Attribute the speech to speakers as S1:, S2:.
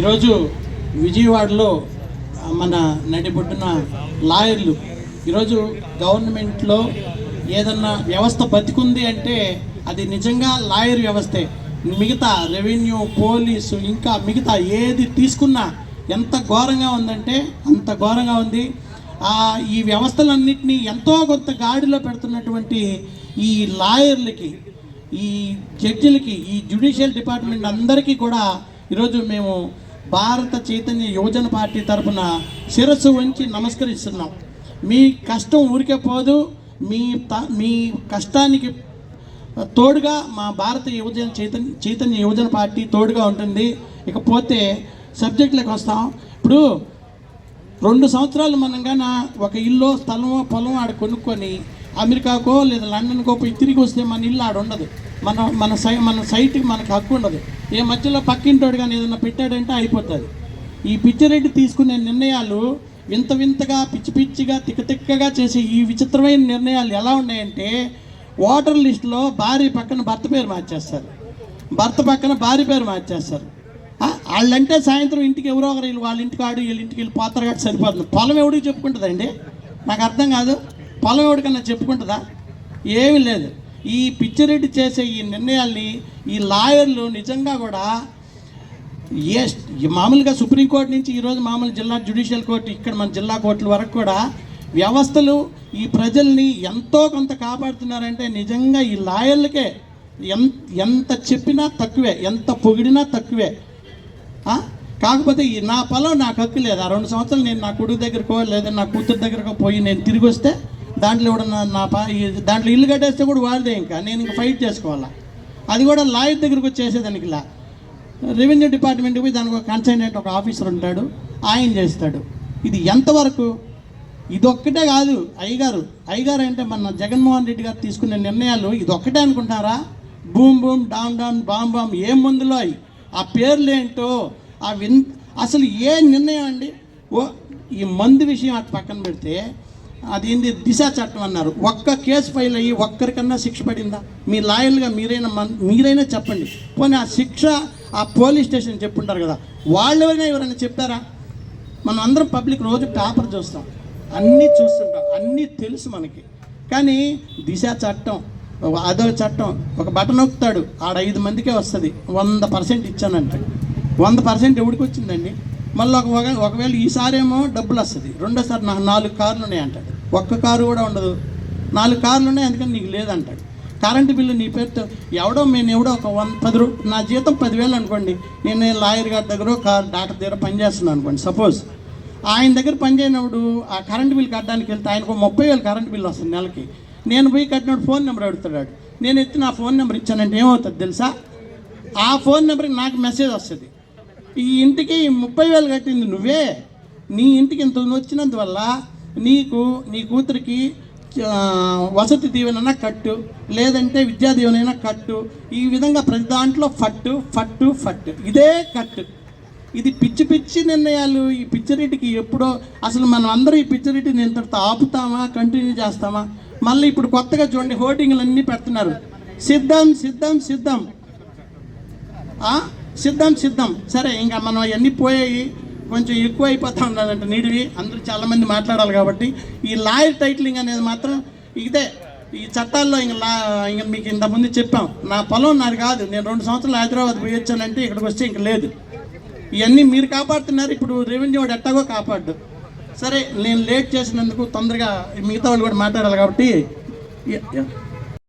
S1: ఈరోజు విజయవాడలో మన నడిబొడ్డున లాయర్లు. ఈరోజు గవర్నమెంట్లో ఏదన్నా వ్యవస్థ బతికుంది అంటే అది నిజంగా లాయర్ వ్యవస్థే. మిగతా రెవెన్యూ పోలీసు ఇంకా మిగతా ఏది తీసుకున్నా ఎంత ఘోరంగా ఉందంటే అంత ఘోరంగా ఉంది. ఈ వ్యవస్థలన్నింటినీ ఎంతో కొంత గాడిలో పెడుతున్నటువంటి ఈ లాయర్లకి ఈ జడ్జిలకి ఈ జ్యుడిషియల్ డిపార్ట్మెంట్ అందరికీ కూడా ఈరోజు మేము భారత చైతన్య యువజన పార్టీ తరఫున శిరస్సు వంచి నమస్కరిస్తున్నాం. మీ కష్టం ఊరికే పోదు మీ త మీ కష్టానికి తోడుగా మా భారత యువజన చైతన్య చైతన్య యువజన పార్టీ తోడుగా ఉంటుంది. ఇకపోతే సబ్జెక్టులకు వస్తాం. ఇప్పుడు రెండు సంవత్సరాలు మనం గాన ఒక ఇల్లు స్థలమో పొలం ఆడ కొనుక్కొని అమెరికాకో లేదా లండన్కో పోయి తిరిగి వస్తే మన ఇల్లు ఆడ ఉండదు. మన మన సై మన సైట్కి మనకు హక్కు ఉండదు. ఏ మధ్యలో పక్కింటోడు కానీ ఏదైనా పెట్టాడంటే అయిపోతుంది. ఈ పిచ్చిరెడ్డి తీసుకునే నిర్ణయాలు వింత వింతగా పిచ్చి పిచ్చిగా తిక్కతిక్కగా చేసే ఈ విచిత్రమైన నిర్ణయాలు ఎలా ఉన్నాయంటే ఓటర్ లిస్టులో భార్య పక్కన భర్త పేరు మార్చేస్తారు. భర్త పక్కన భార్య పేరు మార్చేస్తారు. వాళ్ళంటే సాయంత్రం ఇంటికి ఎవరో ఒకరు వీళ్ళు వాళ్ళ ఇంటికి ఆడు వీళ్ళ ఇంటికి వీళ్ళు పోతారు కాబట్టి సరిపోతుంది. పొలం ఎవడికి చెప్పుకుంటుందండి? నాకు అర్థం కాదు. పొలం ఎవడికన్నా చెప్పుకుంటుందా? ఏమీ లేదు. ఈ పిచ్చిరెడ్డి చేసే ఈ నిర్ణయాల్ని ఈ లాయర్లు నిజంగా కూడా ఏ ఈ మామూలుగా సుప్రీంకోర్టు నుంచి ఈరోజు మామూలు జిల్లా జ్యుడిషియల్ కోర్టు ఇక్కడ మన జిల్లా కోర్టుల వరకు కూడా వ్యవస్థలు ఈ ప్రజల్ని ఎంతో కొంత కాపాడుతున్నారంటే నిజంగా ఈ లాయర్లకే ఎంత ఎంత చెప్పినా తక్కువే ఎంత పొగిడినా తక్కువే. కాకపోతే ఈ నా పొలం నాకు హక్కు లేదు. ఆ రెండు సంవత్సరాలు నేను నా కొడుకు దగ్గరకో లేదా నా కూతురు దగ్గరకో పోయి నేను తిరిగి వస్తే దాంట్లో కూడా నా పా దాంట్లో ఇల్లు కట్టేస్తే కూడా వాడిదే ఇంకా. నేను ఇంకా ఫైట్ చేసుకోవాలా? అది కూడా లాయర్ దగ్గరకు వచ్చి చేసేదానికి ఇలా. రెవెన్యూ డిపార్ట్మెంట్కి పోయి దానికి ఒక కన్సల్టెంట్ ఒక ఆఫీసర్ ఉంటాడు. ఆయన చేస్తాడు. ఇది ఎంతవరకు? ఇదొక్కటే కాదు అయ్యగారు. అయ్యగారు అంటే మన జగన్మోహన్ రెడ్డి గారు తీసుకునే నిర్ణయాలు ఇదొక్కటే అనుకుంటారా? Boom boom dum dum bam bam ఏం మందులో అవి ఆ పేర్లు ఏంటో ఆ విన్ అసలు ఏ నిర్ణయం అండి? ఓ ఈ మందు విషయం అటు పక్కన పెడితే అదేంది? దిశ చట్టం అన్నారు. ఒక్క కేసు ఫైల్ అయ్యి ఒక్కరికన్నా శిక్ష పడిందా? మీ లాయర్లుగా మీరైనా మన్ మీరైనా చెప్పండి. పోనీ ఆ శిక్ష ఆ పోలీస్ స్టేషన్ చెప్పుంటారు కదా వాళ్ళు ఎవరైనా ఎవరైనా చెప్పారా? మనం అందరం పబ్లిక్ రోజు పేపర్ చూస్తాం. అన్నీ చూస్తుంటాం. అన్నీ తెలుసు మనకి. కానీ దిశ చట్టం ఒక అదో చట్టం ఒక బటన్ నొక్కుతాడు. ఆడ ఐదు మందికే వస్తుంది. వంద పర్సెంట్ ఇచ్చానంటాడు వంద పర్సెంట్ ఎవడికి వచ్చిందండి మళ్ళీ ఒక ఒకవేళ ఈసారేమో డబ్బులు వస్తుంది. రెండోసారి నాకు నాలుగు కార్లు ఉన్నాయి అంటాడు. ఒక్క కారు కూడా ఉండదు. నాలుగు కార్లు ఉన్నాయి అందుకని నీకు లేదంటాడు. కరెంటు బిల్లు నీ పేరుతో ఎవడో నేను ఎవడో ఒక వన్ పది రూ నా జీతం పదివేలు అనుకోండి. నేను లాయర్ గారి దగ్గర కార్ డాక్టర్ దగ్గర పనిచేస్తున్నాను అనుకోండి. సపోజ్ ఆయన దగ్గర పనిచేయనప్పుడు ఆ కరెంట్ బిల్ కట్టడానికి వెళ్తే ఆయనకు ముప్పై వేలు కరెంట్ బిల్ వస్తుంది నెలకి. నేను పోయి కట్టినప్పుడు ఫోన్ నెంబర్ అడుగుతాడు నేను ఎత్తి నా ఫోన్ నెంబర్ ఇచ్చానంటే ఏమవుతుంది తెలుసా? ఆ ఫోన్ నెంబర్కి నాకు మెసేజ్ వస్తుంది. ఈ ఇంటికి ముప్పై వేలు కట్టింది నువ్వే. నీ ఇంటికి ఇంత వచ్చినందువల్ల నీకు నీ కూతురికి వసతి దీవెనైనా కట్టు లేదంటే విద్యా దీవెనైనా కట్టు. ఈ విధంగా ప్రతి దాంట్లో ఫట్టు ఫట్టు ఫట్టు. ఇదే కట్టు. ఇది పిచ్చి పిచ్చి నిర్ణయాలు. ఈ పిచ్చిరెడ్డికి ఎప్పుడో అసలు మనం అందరూ ఈ పిచ్చిరెడ్డిని ఇంతటితో ఆపుతామా కంటిన్యూ చేస్తామా? మళ్ళీ ఇప్పుడు కొత్తగా చూడండి హోర్డింగ్లు అన్నీ పెడుతున్నారు. సిద్ధం సిద్ధం సిద్ధం. సిద్ధం సిద్ధం. సరే ఇంకా మనం అవన్నీ పోయాయి. కొంచెం ఎక్కువ అయిపోతా ఉన్నదంట నీడివి. అందరూ చాలామంది మాట్లాడాలి కాబట్టి. ఈ లాయర్ టైటిలింగ్ అనేది మాత్రం ఇదే. ఈ చట్టాల్లో ఇంక లా ఇంక మీకు ఇంతకుముందు చెప్పాం. నా పొలం నాది కాదు. నేను రెండు సంవత్సరాలు హైదరాబాద్ పోయొచ్చానంటే ఇక్కడికి వస్తే ఇంక లేదు. ఇవన్నీ మీరు కాపాడుతున్నారు. ఇప్పుడు రెవెన్యూ వాడు ఎట్టాగో కాపాడు సరే నేను లేట్ చేసినందుకు తొందరగా మిగతా వాళ్ళు కూడా మాట్లాడాలి కాబట్టి.